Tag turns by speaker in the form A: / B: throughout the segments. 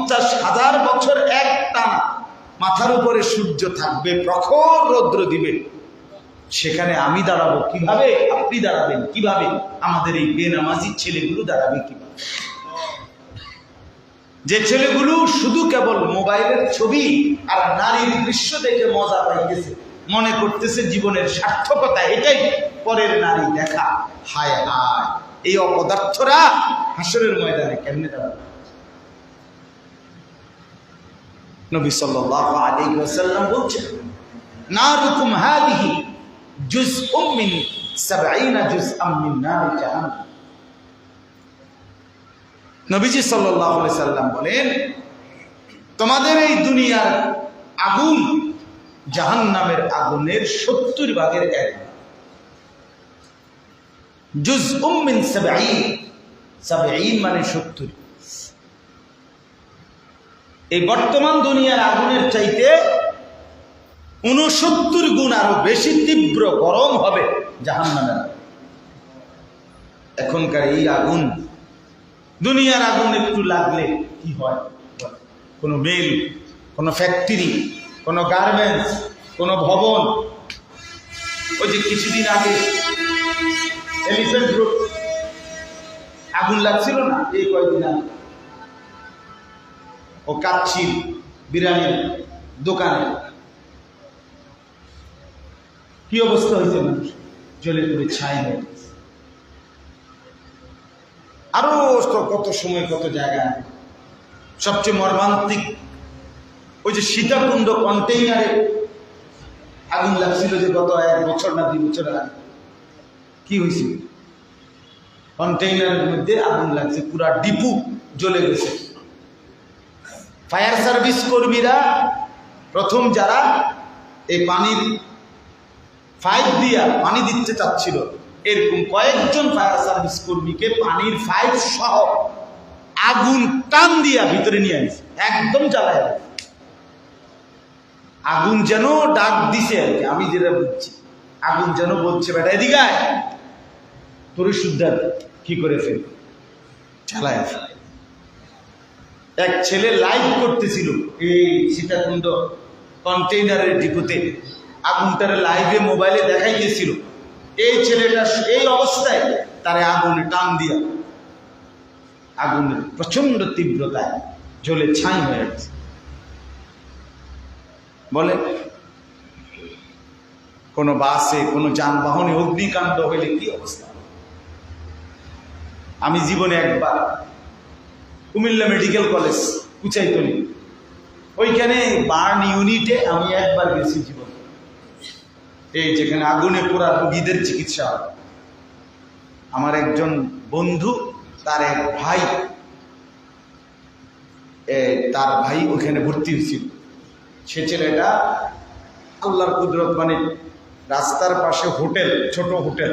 A: পঞ্চাশ হাজার বছর এক টানা মাথার উপরে সূর্য থাকবে, প্রখর রৌদ্র দিবে। সেখানে আমি দাঁড়াবো কীভাবে? আপনি দাঁড়াবেন কীভাবে? আমাদের এই বেনামাজি ছেলেগুলো দাঁড়াবে কীভাবে? যে ছেলেগুলো শুধু কেবল মোবাইলের ছবি আর নারীর দৃশ্য দেখে মজা পাইতেছে, মনে করতেছে জীবনের সার্থকতা এটাই পরের নারী দেখা। হায় হায়, এই অপদার্থরা হাসরের ময়দানে কেমনে দাঁড়াবে? নবী আলাইহি ওয়াসাল্লাম বলছেন হাদিহি জুজউম মিন 70 জুজআম মিন নার জাহান্নাম। নবীজি আলাইহি সাল্লাম বলেন, তোমাদের এই দুনিয়ার আগুন জাহান নামের আগুনের 70 ভাগের এক জুজউম মিন 70 70 মানে 70 এই বর্তমান দুনিয়ার আগুনের চাইতে উনসত্তর গুণ আরও বেশি তীব্র গরম হবে জাহান্নামের এখনকার এই আগুন, দুনিয়ার আগুন একটু লাগলে কি হয়? কোনো মেল, কোনো ফ্যাক্টরি কোনো গার্মেন্টস কোনো ভবন। ওই যে কিছুদিন আগে এলিফেন্ট রোড আগুন লাগছিল না? এই কয়েকদিন আগে। ও কাচ্ছি বিরিয়ানির দোকানে। কি অবস্থা হয়েছে মানুষ? জলে পুরে ছাই। আরও কত সময়, কত জায়গায় সবচেয়ে মর্মান্তিক ওই যে সীতাকুণ্ড কন্টেইনারে আগুন লাগছিল যে গত এক বছর না দুই বছর আগে। কি হয়েছিল কন্টেইনারের মধ্যে আগুন লাগছে, পুরা ডিপু জ্বলে গেছে। ফায়ার সার্ভিস কর্মীরা প্রথম যারা এই পানির ফাইপ দিয়া পানি দিতে চাচ্ছিল এরকম কয়েকজন ফায়ার সার্ভিস কর্মীকে পানির ফাইপ সহ আগুন টান দিয়া ভিতরে নিয়ে আসছে একদম জ্বালায় আগুন যেন ডাক দিছে আর কি, আমি যেটা বুঝছি। আগুন যেন বলছে বেটা এদিকে তোর শুদ্ধার কি করে ফেল ফেল এক ছেলে লাইভ করতেছিল এই সীতাকুণ্ড কন্টেইনারের ডিপোতে। আগুন তার লাইভে মোবাইলে দেখাই দেখাইতেছিল। এই ছেলেটা এই অবস্থায় তারে আগুনে টান দিয়া আগুনের প্রচণ্ড তীব্রতায় জ্বলে ছাই হয়ে গেছে। বলে, কোনো বাসে, কোনো যানবাহনে অগ্নিকাণ্ড হইলে কি অবস্থা? আমি জীবনে একবার কুমিল্লা মেডিকেল কলেজ, কুচাইতলি। ওইখানে বার্ন ইউনিটে আমি একবার গেছি জীবন। এই যেখানে আগুনে পোড়া রোগীদের চিকিৎসা আমার একজন বন্ধু, তার এক ভাই তার ভাই ওখানে ভর্তি হয়েছিল। সে ছেলেটা আল্লাহর কুদরত মানে রাস্তার পাশে হোটেল, ছোট হোটেল।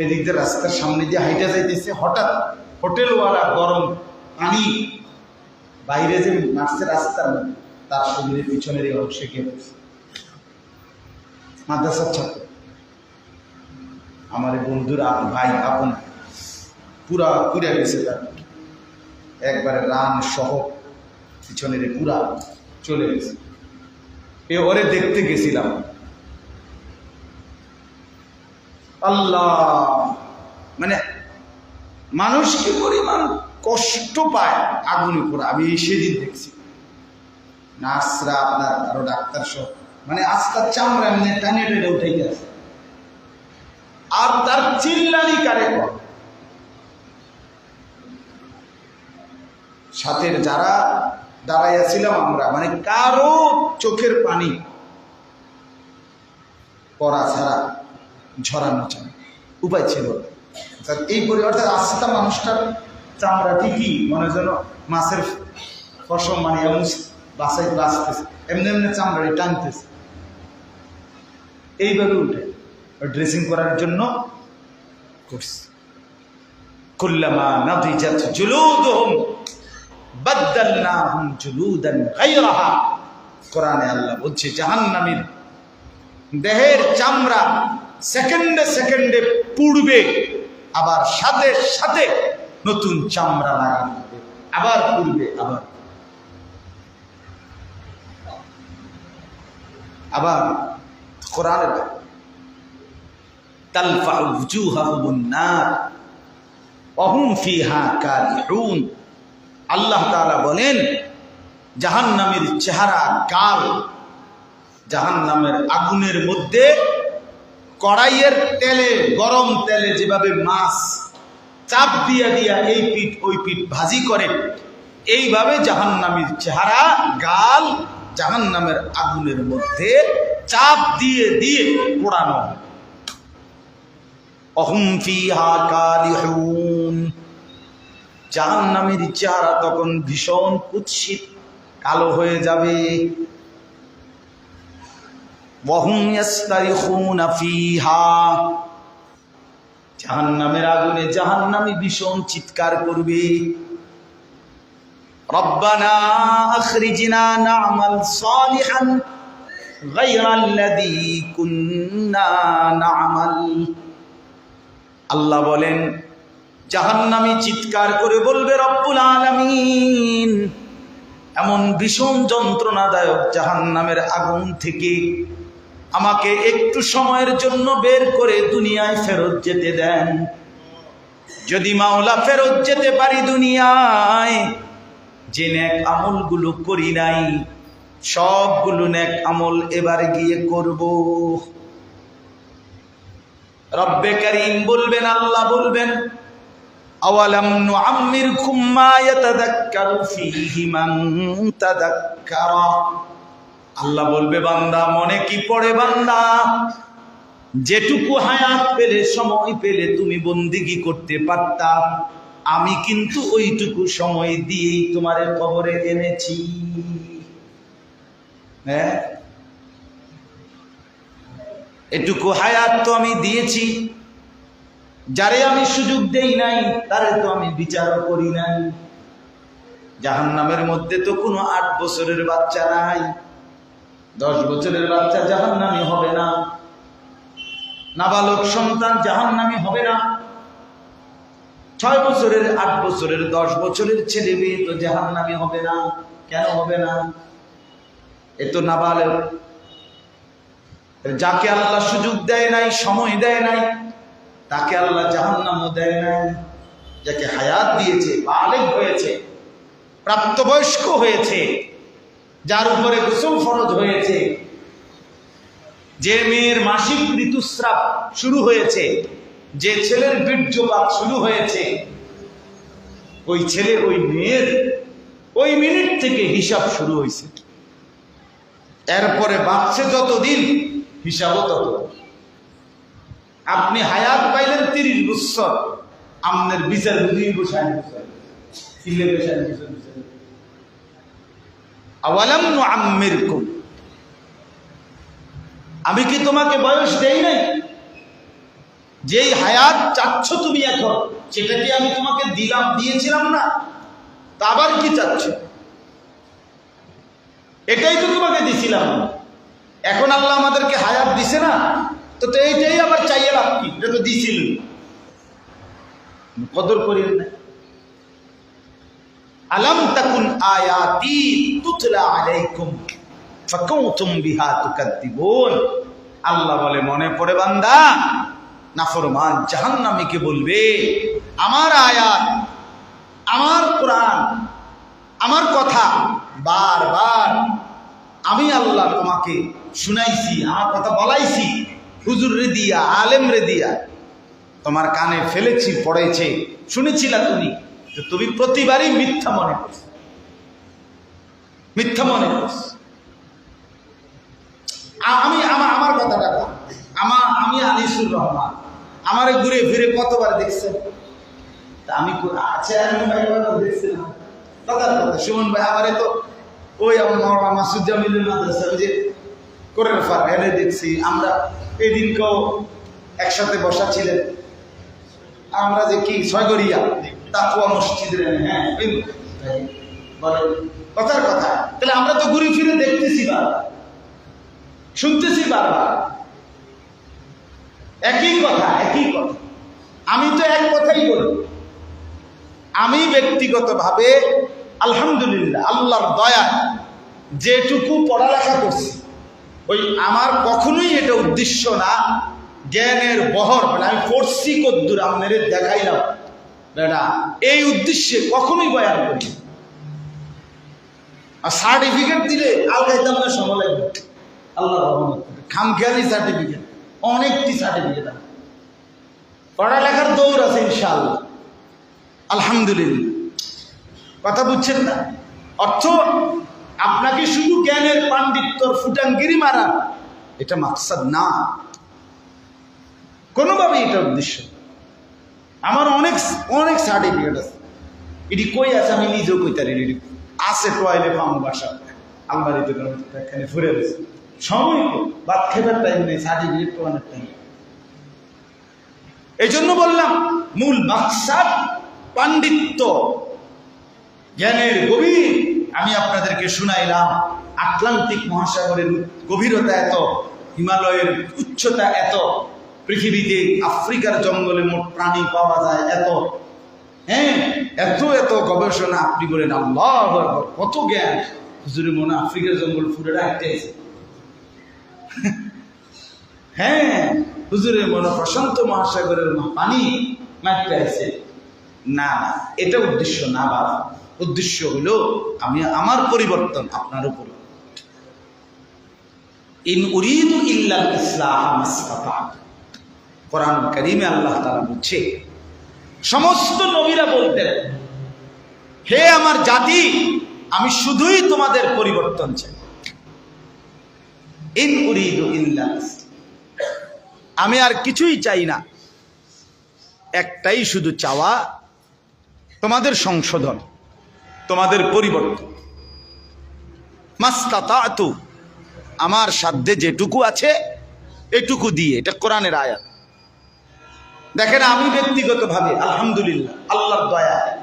A: এই দিক দিয়ে রাস্তার সামনে দিয়ে হাইটা যাইতেছে, হঠাৎ হোটেলওয়ালা গরম পানি বাইরে যে নার্সের রাস্তার তার শরীরের পিছনের এই অংশে পড়ছে। মাদ্রাসার ছাত্র। আমার বন্ধুর ভাই, আপন, পুরা পুরা গেছে তার। একবারে রান সহ পিছনের পুরা চলে গেছে। এ ওরে দেখতে গেছিলাম। আল্লাহ! মানে মানুষ কি পরিমাণ কষ্ট পায় আগুনে পড়ে আমি সেদিন দেখছি। নার্সরা আপনার আরও ডাক্তার সব মানে আস্তার চামড়া এমনি টানে টেনে উঠাইতে আছে। আর তার চিল্লানি কারে সাথের যারা দাঁড়াইয়াছিলাম আমরা মানে কারও চোখের পানি পড়া ছাড়া ঝরানো চান উপায় ছিল। এই পরি অর্থাৎ আস্তা মানুষটার চামড়া ঠিকই মনে যেন মাছের ফসল মানে এমন বাসায় বাঁচতেছে। এমনি এমনি চামড়াটি টানতেছে। এইভাবে উঠে ড্রেসিং করার জন্য করছে কুল্লামা নাদিজাত জুলুদুহুম, বাদদালনাহুম জুলুদান গায়রাহা। কোরআনে আল্লাহ বলছে, জাহান্নামীর দেহের চামড়া সেকেন্ডে সেকেন্ডে পুড়বে, আবার সাথে সাথে নতুন চামড়া লাগানো হবে। আবার পূর্বে, আবার। আবার করার তালফাউ জুহাহুন নার অহুম ফিহা কারিহুন। আল্লাহ তাআলা বলেন, জাহান্নামের চেহারা কাল জাহান্নামের আগুনের মধ্যে কড়াইয়ের তেলে, গরম তেলে যেভাবে মাছ চাপ দিয়া দিয়া এই পিঠ, ওই পিঠ ভাজি করে এইভাবে জাহান্নামের চেহারা, গাল জাহান্নামের আগুনের মধ্যে চাপ দিয়ে দিয়ে পোড়ানো। অহুম ফিহা কালিহুন। জাহান্নামের চেহারা তখন ভীষণ কুৎসিত, কালো হয়ে যাবে। ওয়াহুম ইয়াস্তারিখুনা ফিহা জাহান্নামের আগুনে জাহান্নামী ভীষণ চিৎকার করবে। আল্লাহ বলেন, জাহান্নামী চিৎকার করে বলবে, রব্বুল আলামিন। এমন ভীষণ যন্ত্রণাদায়ক জাহান্নামের আগুন থেকে আমাকে একটু সময়ের জন্য বের করে দুনিয়ায় ফেরত যেতে দেন। যদি মাওলা ফেরত যেতে পারি দুনিয়ায়, যে নেক আমলগুলো করি নাই, সবগুলো নেক আমল এবার গিয়ে করব। রব্বে করিম বলবেন, আল্লাহ বলবেন, আওয়ালাম নুআম্মিরকুম মা ইয়াতাযাক্কারু ফীহি আল্লাহ বলবে, বান্দা, মনে কি পড়ে বান্দা? যেটুকু হায়াত পেলে, সময় পেলে তুমি বন্দিগি করতে পারতা। আমি কিন্তু ওইটুকু সময় দিয়েই তোমারে খবরে এনেছি। হ্যাঁ? এটুকু হায়াত তো আমি দিয়েছি। যারে আমি সুযোগ দেই নাই, তারে তো আমি বিচার করি নাই। জাহান্নামের মধ্যে তো কোনো আট বছরের বাচ্চা নাই। দশ বছরের বাচ্চা জাহান্নামি হবে না। নাবালক সন্তান জাহান্নামি হবে না। ছয় বছরের, আট বছরের, দশ বছরের ছেলে মেয়ে তো জাহান্নামি হবে না। কেন হবে না? এ তো নাবালক। যাকে আল্লাহ সুযোগ দেয় নাই, সময় দেয় নাই, তাকে আল্লাহ জাহান্নামও দেয় নাই। যাকে হায়াত দিয়েছে বালেক হয়েছে, প্রাপ্তবয়স্ক হয়েছে যার উপরে গোসল ফরজ হয়েছে। যে মেয়ের মাসিক ঋতুস্রাব শুরু হয়েছে, যে ছেলের বীর্যপাত শুরু হয়েছে, ওই ছেলে, ওই মেয়ের ওই মিনিট থেকে হিসাব শুরু হয়েছে। এরপরে বাচ্চে যতদিন, হিসাবও তত আপনি হায়াত পাইলেন তিরিশ বছর আপনার বিচার বুঝি বসায় বসায়। আমি কি তোমাকে বয়স দেই নাই? যেই হায়াত চাচ্ছ তুমি এখন, সেটা কি আমি তোমাকে দিলাম, দিয়েছিলাম না? তা আবার কি চাচ্ছ? এটাই তো তোমাকে দিছিলাম। এখন আল্লাহ আমাদেরকে হায়াত দিছে না? তো এইটাই আবার চাইয়ে লাভ কি? এটা তো দিছিল কদর করি না আলাম তাকুন আয়াতি তুতলা আলাইকুম ফাকুতুম বিহা তুকাদ্দিবুন। আল্লাহ বলে, মনে পড়ে বান্দা, নাফরমান জাহান্নামীকে বলবে, আমার আয়াত, আমার কোরআন, আমার কথা বারবার আমি আল্লাহ তোমাকে শুনাইছি, আমার কথা বলাইছি, হুজুর রে দিয়া, আলেম রে দিয়া, তোমার কানে ফেলেছি, পড়েছে, শুনেছিলা তুমি? তো তুমি প্রতিবারই মিথ্যা মনে করছ। মিথ্যা মনে করছ। আমি আমার আমার কথাটা। আমার আমি আনিসুর রহমান। আমারে ঘুরে ফিরে কতবার দেখছেন? আমি কথা। সুমন ভাই, আমারে তো ওই আমার মৌলানা মাসুদ মাদ্রাসা ওই যে করে ফার এনে দেখছি, আমরা এই দিনকেও একসাথে বসা ছিলেন। আমরা যে কি ছয়গড়িয়া তাকুয়া মসজিদের হ্যাঁ বলেন কথার কথা। তাহলে আমরা তো ঘুরে ফিরে দেখতেছি বারবার, শুনতেছি বারবার। একই কথা একই কথা। আমি তো এক কথাই বলি, আমি ব্যক্তিগতভাবে আলহামদুলিল্লাহ, আল্লাহর দয়া যেটুকু পড়ালেখা করছি, ওই আমার কখনোই এটা উদ্দেশ্য না, জ্ঞানের বহর মানে আমি পড়ছি কদ্দুর আপনাদের দেখাইলাম। বেটা এই উদ্দেশ্যে কখনোই বয়ান করি আর সার্টিফিকেট দিলে আলগাইতাম না সময় আল্লাহ খামখেয়ালি সার্টিফিকেট অনেকটি সার্টিফিকেট আছে। পড়ালেখার দৌড় আছে ইনশাআল্লাহ। আলহামদুলিল্লাহ। কথা বুঝছেন না? অর্থ আপনাকে শুধু জ্ঞানের পাণ্ডিত্যর ফুটাঙ্গিরি মারা, এটা মাকসাদ না। কোনোভাবে এটা উদ্দেশ্য। আমার অনেক অনেক সার্টিফিকেট আছে। এটি কই আছে আমি নিজেও কইতারি এটি আছে টোয়াইলে পামো বাসা আলমারিতে এখানে ফুরে রয়েছে। সময়? ভাত খেবার টাইম নেই সার্টিফিকেট পাওয়ানোর টাইম এই জন্য বললাম, মূল মাকসাদ পাণ্ডিত্য। জ্ঞানের গভীর। আমি আপনাদেরকে শুনাইলাম, আটলান্টিক মহাসাগরের গভীরতা এত, হিমালয়ের উচ্চতা এত। পৃথিবীতে আফ্রিকার জঙ্গলে মোট প্রাণী পাওয়া যায় এত। হ্যাঁ এত এত গবেষণা আপনি বলেন আল্লাহ কত জ্ঞান। হুজুরের মনে আফ্রিকার জঙ্গল ফুরে রাখতে হ্যাঁ হুজুরের মনে প্রশান্ত মহাসাগরের পানি মারতে আছে না, এটা উদ্দেশ্য না বাবা উদ্দেশ্য হলো, আমি আমার পরিবর্তন আপনার উপর। ইন উরিদু ইল্লাল মাসতাতা'ত। কোরআন কারিমে আল্লাহ তাআলা বলছে, সমস্ত নবীরা বলতেন, হে আমার জাতি, আমি শুধুই তোমাদের পরিবর্তন চাই। ইন আমি আর কিছুই চাই না। একটাই শুধু চাওয়া, তোমাদের সংশোধন, তোমাদের পরিবর্তন। মাস্তাতাতু, আমার সাধ্যে যেটুকু আছে, এটুকু দিয়ে, এটা কোরআনের আয়াত। দেখেন আমি ব্যক্তিগতভাবে, আলহামদুলিল্লাহ, আল্লাহর দয়া।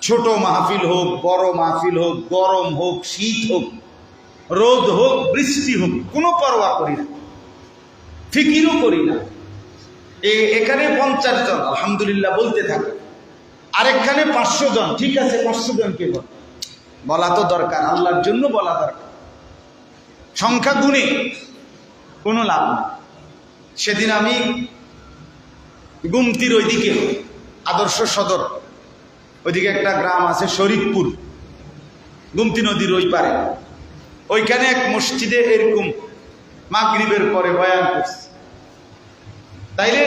A: ছোট মাহফিল হোক, বড় মাহফিল হোক, গরম হোক, শীত হোক, রোদ হোক, বৃষ্টি হোক, কোনো পরোয়া করি না। ফিকিরও করি না। এ, এখানে পঞ্চাশ জন, আলহামদুলিল্লাহ বলতে থাকে। আরেকখানে পাঁচশো জন, ঠিক আছে, পাঁচশো জনকে বল? বলা তো দরকার, আল্লাহর জন্য বলা দরকার। সংখ্যা গুণে কোনো লাভ সেদিন আমি গুমতির ওইদিকে, আদর্শ সদর। ওইদিকে একটা গ্রাম আছে শরীফপুর। গুমতি নদীর ওই পারে। ওইখানে এক মসজিদে এরকম মাগরিবের পরে বয়ান করছে। তাইলে